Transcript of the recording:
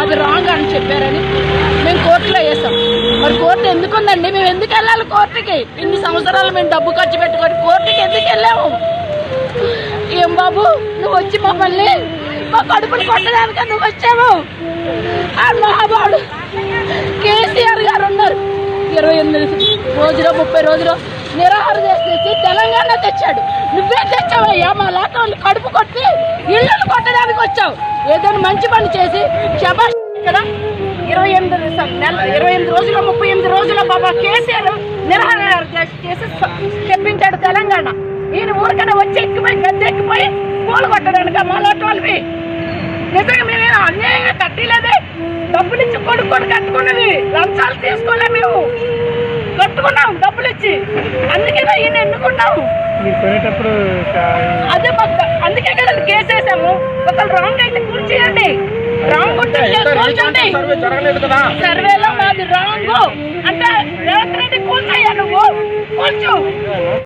అది రాంగ్ అని చెప్పారని మేము కోర్టులో వేసాం. మరి కోర్టు ఎందుకు ఉందండి మేము ఎందుకు వెళ్ళాలి కోర్టుకి? ఇన్ని సంవత్సరాలు మేము డబ్బు ఖర్చు పెట్టుకొని కోర్టుకి ఎందుకు వెళ్ళాము? ఏం బాబు? నువ్వు వచ్చి మమ్మల్ని మా కడుపులు కొట్టడానికి నువ్వు వచ్చావు? ఆ మహాబాడు కేసీఆర్ గారు ఉన్నారు. ఇరవై ఎనిమిది రోజులో ముప్పై రోజులు నిరాహార చేసి తెలంగాణ తెచ్చాడు. నువ్వే తెచ్చావయ్యా మా లాటోళ్ళు వచ్చావు. ఏదైనా మంచి పని చేసి శబాష్ ఇరవై ఎనిమిది నెల ఇరవై ఎనిమిది రోజులు ముప్పై ఎనిమిది రోజుల బాబా కేసీఆర్ నిరాహార చేసి తెప్పించాడు తెలంగాణ. ఈయన ఊరికనే వచ్చి ఎక్కిపోయి గద్దె ఎక్కిపోయి పూలు కొట్టడానికి మా లాటోళ్ళవి నిజంగా మేము అన్యాయంగా కట్టలేదే? డబ్బులు ఇచ్చి కొడుకొని కట్టుకున్నది. లంచాలు తీసుకోలే మేము. కట్టుకున్నాం డబ్బులు ఇచ్చి. అందుకే ఈయన ఎన్నుకున్నాము మీరు కొనేటప్పుడు వేసాము ఒకళ్ళు రాంగ్ అయితే కూర్చేయండి రాంగ్ కూర్చోండి సర్వేలో మాది రాంగ్ అంటే రేవంత్ రెడ్డి కూర్చోయ్యా నువ్వు. కూర్చో.